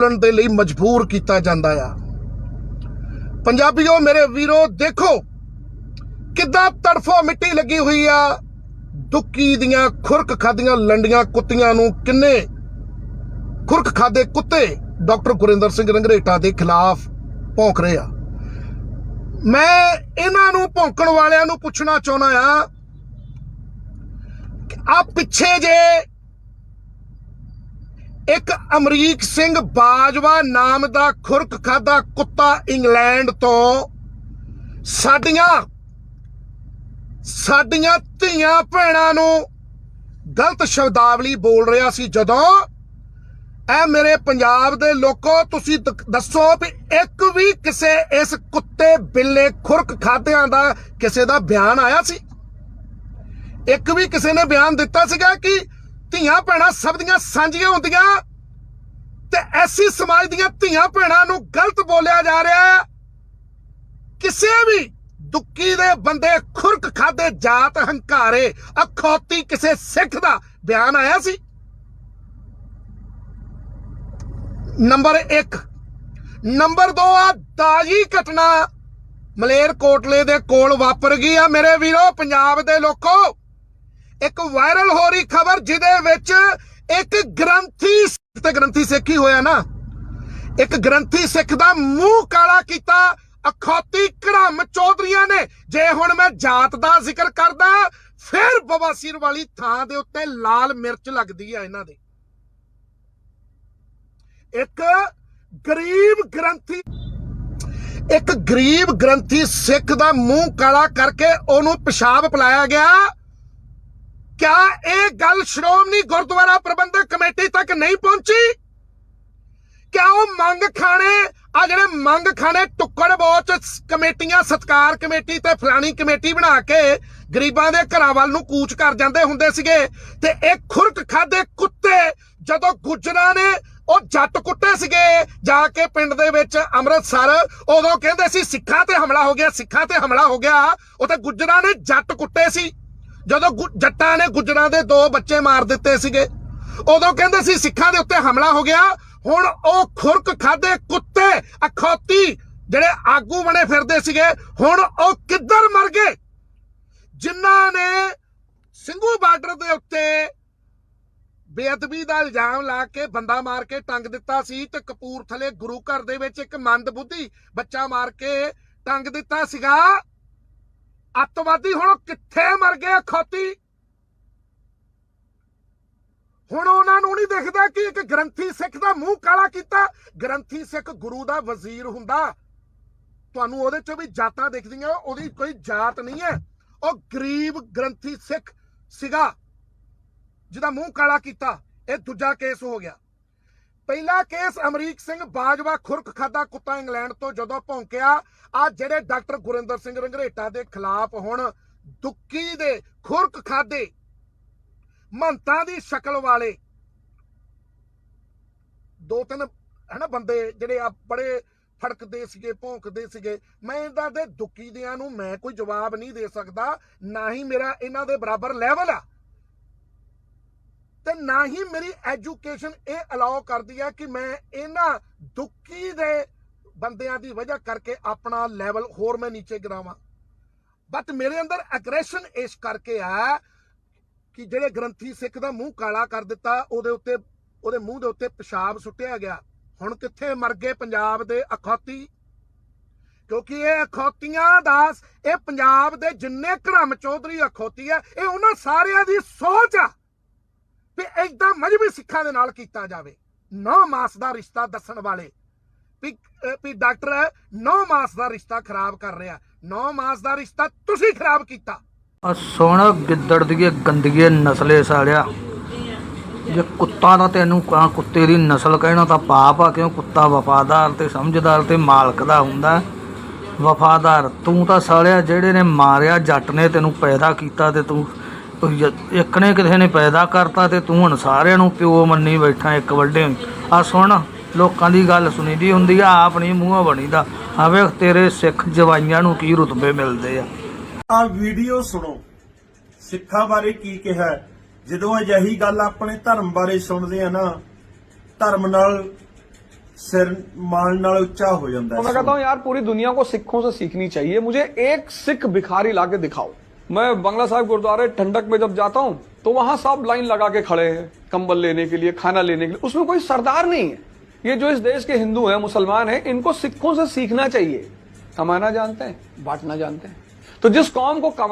ਕਰਨ ਦੇ ਲਈ ਮਜਬੂਰ ਕੀਤਾ ਜਾਂਦਾ ਆ। ਪੰਜਾਬੀਓ, ਮੇਰੇ ਵੀਰੋ, ਦੇਖੋ ਕਿੱਦਾਂ ਤੜਫੋ ਮਿੱਟੀ ਲੱਗੀ ਹੋਈ ਆ। ਦੁੱਕੀ ਦੀਆਂ ਖੁਰਕ ਖਾਦੀਆਂ ਲੰਡੀਆਂ ਕੁੱਤੀਆਂ ਨੂੰ ਕਿੰਨੇ ਖੁਰਕ ਖਾਦੇ ਕੁੱਤੇ, ਡਾਕਟਰ ਗੁਰਿੰਦਰ ਸਿੰਘ ਰੰਗਰੇਟਾ ਦੇ ਖਿਲਾਫ ਭੌਂਕ ਰਹੇ ਆ। ਮੈਂ ਇਹਨਾਂ ਨੂੰ ਭੌਂਕਣ ਵਾਲਿਆਂ ਨੂੰ ਪੁੱਛਣਾ ਚਾਹੁੰਦਾ ਆ ਆ ਪਿੱਛੇ ਜੇ ਇੱਕ ਅਮਰੀਕ ਸਿੰਘ ਬਾਜਵਾ ਨਾਮ ਦਾ ਖੁਰਕ ਖਾਦਾ ਕੁੱਤਾ ਇੰਗਲੈਂਡ ਤੋਂ। ਸਾਡੀਆਂ ਸਾਡੀਆਂ ਧੀਆਂ ਭੈਣਾਂ ਨੂੰ ਗਲਤ ਸ਼ਬਦਾਵਲੀ ਬੋਲ ਰਿਹਾ ਸੀ ਜਦੋਂ ਐ ਮੇਰੇ ਪੰਜਾਬ ਦੇ ਲੋਕੋ, ਤੁਸੀਂ ਦੱਸੋ ਵੀ ਇੱਕ ਵੀ ਕਿਸੇ ਇਸ ਕੁੱਤੇ ਬਿੱਲੇ ਖੁਰਕ ਖਾਦਿਆਂ ਦਾ ਕਿਸੇ ਦਾ ਬਿਆਨ ਆਇਆ ਸੀ? ਇੱਕ ਵੀ ਕਿਸੇ ਨੇ ਬਿਆਨ ਦਿੱਤਾ ਸੀਗਾ ਕਿ ਧੀਆਂ ਭੈਣਾਂ ਸਭ ਦੀਆਂ ਸਾਂਝੀਆਂ ਹੁੰਦੀਆਂ ਤੇ ਐਸੀ ਸਮਾਜ ਦੀਆਂ ਧੀਆਂ ਭੈਣਾਂ ਨੂੰ ਗਲਤ ਬੋਲਿਆ ਜਾ ਰਿਹਾ ਹੈ। ਕਿਸੇ ਵੀ ਦੁੱਕੀ ਦੇ ਬੰਦੇ ਖੁਰਕ ਖਾਦੇ, ਜਾਤ ਹੰਕਾਰੇ, ਅਖੌਤੀ ਕਿਸੇ ਸਿੱਖ ਦਾ ਬਿਆਨ ਆਇਆ ਸੀ? ਨੰਬਰ 1 ਨੰਬਰ 2 ਆ ਦਾਜੀ ਘਟਨਾ ਮਲੇਰ ਕੋਟਲੇ ਦੇ ਕੋਲ ਵਾਪਰ ਗਈ ਆ ਮੇਰੇ ਵੀਰੋ, ਪੰਜਾਬ ਦੇ ਲੋਕੋ। ਇੱਕ ਵਾਇਰਲ ਹੋ ਰਹੀ ਖਬਰ, ਜਿਹਦੇ ਵਿੱਚ ਇੱਕ ਗ੍ਰੰਥੀ ਤੇ ਗ੍ਰੰਥੀ ਸਿੱਖ ਹੀ ਹੋਇਆ ਨਾ। ਇੱਕ ਗ੍ਰੰਥੀ ਸਿੱਖ ਦਾ ਮੂੰਹ ਕਾਲਾ ਕੀਤਾ ਅਖੌਤੀ ਕੜਮ ਚੌਧਰੀਆਂ ਨੇ। ਜੇ ਹੁਣ ਮੈਂ ਜਾਤ ਦਾ ਜ਼ਿਕਰ ਕਰਦਾ, ਫਿਰ ਬਵਾਸੀਰ ਵਾਲੀ ਥਾਂ ਦੇ ਉੱਤੇ ਲਾਲ ਮਿਰਚ ਲੱਗਦੀ ਆ ਇਹਨਾਂ ਦੇ। ਇੱਕ ਗਰੀਬ ਗ੍ਰੰਥੀ, ਇੱਕ ਗਰੀਬ ਗ੍ਰੰਥੀ ਸਿੱਖ ਦਾ ਮੂੰਹ ਕਾਲਾ ਕਰਕੇ ਉਹਨੂੰ ਪਿਸ਼ਾਬ ਪਿਲਾਇਆ ਗਿਆ। ਕਿਆ ਇਹ ਗੱਲ ਸ਼੍ਰੋਮਣੀ ਗੁਰਦੁਆਰਾ ਪ੍ਰਬੰਧਕ ਕਮੇਟੀ ਤੱਕ ਨਹੀਂ ਪਹੁੰਚੀ ਕਿਆ ਉਹ ਮੰਗ ਖਾਣੇ ਆ ਜਿਹੜੇ ਮੰਗ ਖਾਣੇ ਟੁੱਕੜ ਬੋਚ ਕਮੇਟੀਆਂ ਸਤਕਾਰ ਕਮੇਟੀ ਤੇ ਫਲਾਣੀ ਕਮੇਟੀ ਬਣਾ ਕੇ ਗਰੀਬਾਂ ਦੇ ਘਰਾਂ ਵੱਲ ਨੂੰ ਕੂਚ ਕਰ ਜਾਂਦੇ ਹੁੰਦੇ ਸੀਗੇ ਤੇ ਇਹ ਖੁਰਕ ਖਾਦੇ ਕੁੱਤੇ ਜਦੋਂ ਗੁੱਜਰਾਂ ਨੇ ਉਹ ਜੱਟ ਕੁੱਟੇ ਸੀਗੇ ਜਾ ਕੇ ਪਿੰਡ ਦੇ ਵਿੱਚ ਅੰਮ੍ਰਿਤਸਰ ਉਦੋਂ ਕਹਿੰਦੇ ਸੀ ਸਿੱਖਾਂ ਤੇ ਹਮਲਾ ਹੋ ਗਿਆ ਸਿੱਖਾਂ ਤੇ ਹਮਲਾ ਹੋ ਗਿਆ ਉਹ ਤੇ ਗੁੱਜਰਾਂ ਨੇ ਜੱਟ ਕੁੱਟੇ ਸੀ ਜਦੋਂ ਗੁ- ਜੱਟਾਂ ਨੇ ਗੁੱਜਰਾਂ ਦੇ ਦੋ ਬੱਚੇ ਮਾਰ ਦਿੱਤੇ ਸੀਗੇ, ਉਦੋਂ ਕਹਿੰਦੇ ਸੀ ਸਿੱਖਾਂ ਦੇ ਉੱਤੇ ਹਮਲਾ ਹੋ ਗਿਆ, ਹੁਣ ਉਹ ਖੁਰਕ ਖਾਦੇ ਕੁੱਤੇ, ਅਖੌਤੀ, ਜਿਹੜੇ ਆਗੂ ਬਣੇ ਫਿਰਦੇ ਸੀਗੇ, ਹੁਣ ਉਹ ਕਿੱਧਰ ਮਰ ਗਏ? ਜਿਨ੍ਹਾਂ ਨੇ ਸਿੰਘੂ ਬਾਰਡਰ ਦੇ ਉੱਤੇ ਬੇਅਦਬੀ ਦਾ ਇਲਜ਼ਾਮ ਲਾ ਕੇ ਬੰਦਾ ਮਾਰ ਕੇ ਟੰਗ ਦਿੱਤਾ ਸੀ ਤੇ ਕਪੂਰਥਲੇ ਗੁਰੂ ਘਰ ਦੇ ਵਿੱਚ ਇੱਕ ਮੰਦ ਬੁੱਧੀ ਬੱਚਾ ਮਾਰ ਕੇ ਟੰਗ ਦਿੱਤਾ ਸੀਗਾ। ਅੱਤਵਾਦੀ ਹੁਣ ਕਿੱਥੇ ਮਰ ਗਏ ਖੋਤੀ? ਹੁਣ ਉਹਨਾਂ ਨੂੰ ਨਹੀਂ ਦਿਖਦਾ ਕਿ ਇੱਕ ਗ੍ਰੰਥੀ ਸਿੱਖ ਦਾ ਮੂੰਹ ਕਾਲਾ ਕੀਤਾ। ਗ੍ਰੰਥੀ ਸਿੱਖ ਗੁਰੂ ਦਾ ਵਜ਼ੀਰ ਹੁੰਦਾ। ਤੁਹਾਨੂੰ ਉਹਦੇ ਚੋਂ ਵੀ ਜਾਤਾਂ ਦਿਖਦੀਆਂ, ਉਹਦੀ ਕੋਈ ਜਾਤ ਨਹੀਂ ਹੈ। ਉਹ ਗਰੀਬ ਗ੍ਰੰਥੀ ਸਿੱਖ ਸੀਗਾ, ਜਿਹਦਾ ਮੂੰਹ ਕਾਲਾ ਕੀਤਾ। ਇਹ ਦੂਜਾ ਕੇਸ ਹੋ ਗਿਆ। ਪਹਿਲਾ ਕੇਸ ਅਮਰੀਕ ਸਿੰਘ ਬਾਜਵਾ ਖੁਰਕ ਖਾਦਾ ਕੁੱਤਾ ਇੰਗਲੈਂਡ ਤੋਂ ਜਦੋਂ ਭੌਂਕਿਆ ਆ ਜਿਹੜੇ ਡਾਕਟਰ ਗੁਰਿੰਦਰ ਸਿੰਘ ਰੰਗਰੇਟਾ ਦੇ ਖਿਲਾਫ ਹੁਣ ਦੁੱਕੀ ਦੇ ਖੁਰਕ ਖਾਦੇ ਮੰਤਾਂ ਦੀ ਸ਼ਕਲ ਵਾਲੇ ਦੋ ਤਿੰਨ ਹਨਾ ਬੰਦੇ ਜਿਹੜੇ ਆ ਬੜੇ ਫੜਕਦੇ ਸੀਗੇ, ਭੌਂਕਦੇ ਸੀਗੇ, ਮੈਂ ਇਹਨਾਂ ਦੇ ਦੁੱਕੀ ਦਿਆਂ ਨੂੰ ਮੈਂ ਕੋਈ ਜਵਾਬ ਨਹੀਂ ਦੇ ਸਕਦਾ, ਨਾ ਹੀ ਮੇਰਾ ਇਹਨਾਂ ਦੇ ਬਰਾਬਰ ਲੈਵਲ ਆ। ਤੇ ਨਾ ਹੀ ਮੇਰੀ ਐਜੂਕੇਸ਼ਨ ਇਹ ਅਲਾਉ ਕਰਦੀ ਹੈ ਕਿ ਮੈਂ ਇਹਨਾਂ ਦੁੱਖੀ ਦੇ ਬੰਦਿਆਂ ਦੀ ਵਜ੍ਹਾ ਕਰਕੇ ਆਪਣਾ ਲੈਵਲ ਹੋਰ ਮੈਂ ਨੀਚੇ ਗਿਰਾਵਾਂ। ਬਟ ਮੇਰੇ ਅੰਦਰ ਐਗਰੈਸ਼ਨ ਇਸ ਕਰਕੇ ਆ ਕਿ ਜਿਹੜੇ ਗ੍ਰੰਥੀ ਸਿੱਖ ਦਾ ਮੂੰਹ ਕਾਲਾ ਕਰ ਦਿੱਤਾ, ਉਹਦੇ ਉੱਤੇ, ਉਹਦੇ ਮੂੰਹ ਦੇ ਉੱਤੇ ਪਿਸ਼ਾਬ ਸੁੱਟਿਆ ਗਿਆ। ਹੁਣ ਕਿੱਥੇ ਮਰ ਗਏ ਪੰਜਾਬ ਦੇ ਅਖੌਤੀ? ਕਿਉਂਕਿ ਇਹ ਅਖੌਤੀਆਂ ਦਾ, ਇਹ ਪੰਜਾਬ ਦੇ ਜਿੰਨੇ ਘਰਮ ਚੌਧਰੀ ਅਖੌਤੀ ਆ, ਇਹ ਉਹਨਾਂ ਸਾਰਿਆਂ ਦੀ ਸੋਚ ਆ। ਵੀ ਏਦਾਂ ਮਜਬੀ ਸਿੱਖਾਂ ਦੇ ਨਾਲ ਕੀਤਾ ਜਾਵੇ। ਨੌ ਮਾਸ ਦਾ ਰਿਸ਼ਤਾ ਦੱਸਣ ਵਾਲੇ। ਵੀ ਵੀ ਡਾਕਟਰ, ਨੌ ਮਾਸ ਦਾ ਰਿਸ਼ਤਾ ਖਰਾਬ ਕਰ ਰਿਹਾ। ਨੌ ਮਾਸ ਦਾ ਰਿਸ਼ਤਾ ਤੁਸੀਂ ਖਰਾਬ ਕੀਤਾ। ਆ ਸੋਹਣਾ ਗਿੱਦੜ ਦੀ ਗੰਦਗੀ ਨਸਲੇ ਸਾਲਿਆ। ਜੇ ਕੁੱਤਾ ਦਾ ਤੈਨੂੰ ਕਾਂ ਕੁੱਤੇ ਦੀ ਨਸਲ ਕਹਿਣਾ ਤਾਂ ਪਾਪ ਆ, ਕਿਉਂ ਕੁੱਤਾ ਵਫਾਦਾਰ ਤੇ ਸਮਝਦਾਰ ਤੇ ਮਾਲਕ ਦਾ ਹੁੰਦਾ? ਵਫਾਦਾਰ, ਤੂੰ ਤਾਂ ਸਾਲਿਆ ਜਿਹੜੇ ਨੇ ਮਾਰਿਆ, ਜੱਟ ਨੇ ਤੈਨੂੰ ਪੈਦਾ ਕੀਤਾ ਤੇ ਤੂੰ ਜ- ਇੱਕ ਨੇ ਕਿਸੇ ਨੇ ਪੈਦਾ ਕਰਤਾ ਤੇ ਤੂੰ ਹੁਣ ਸਾਰਿਆਂ ਨੂੰ ਪਿਓ ਮੰਨੀ ਬੈਠਾ ਇੱਕ ਵੱਡੇ ਆ ਸੁਣ ਲੋਕਾਂ ਦੀ ਗੱਲ ਸੁਣੀਦੀ ਹੁੰਦੀ ਆ ਆਪ ਨਹੀਂ ਮੂੰਹੋਂ ਬਣੀਦਾ ਆ ਵੇਖ ਤੇਰੇ ਸਿੱਖ ਜਵਾਈਆਂ ਨੂੰ ਕੀ ਰੁਤਬੇ ਮਿਲਦੇ ਆ ਆ ਵੀਡੀਓ ਸੁਣੋ ਸਿੱਖਾਂ ਬਾਰੇ ਕੀ ਕਿਹਾ ਹੈ। ਜਦੋਂ ਅਜਿਹੀ ਗੱਲ ਆਪਣੇ ਧਰਮ ਬਾਰੇ ਸੁਣਦੇ ਆ ਨਾ ਧਰਮ ਨਾਲ ਸਿਰ ਮਾਣ ਨਾਲ ਉੱਚਾ ਹੋ ਜਾਂਦਾ तो मैं ਹੈ कहता हूँ यार पूरी दुनिया को सिखों से सीखनी चाहिए मुझे एक सिख भिखारी ला के दिखाओ मैं बंगला साहब गुरुद्वारे ठंडक में जब जाता हूँ तो वहाँ सब लाइन लगा के खड़े हैं, कंबल लेने के लिए, खाना लेने के लिए। उसमें कोई सरदार नहीं है। ये जो इस देश के हिंदू हैं, मुसलमान हैं, इनको सिखों से सीखना चाहिए। कमाना जानते हैं, बांटना जानते हैं। तो जिस कौम को कमा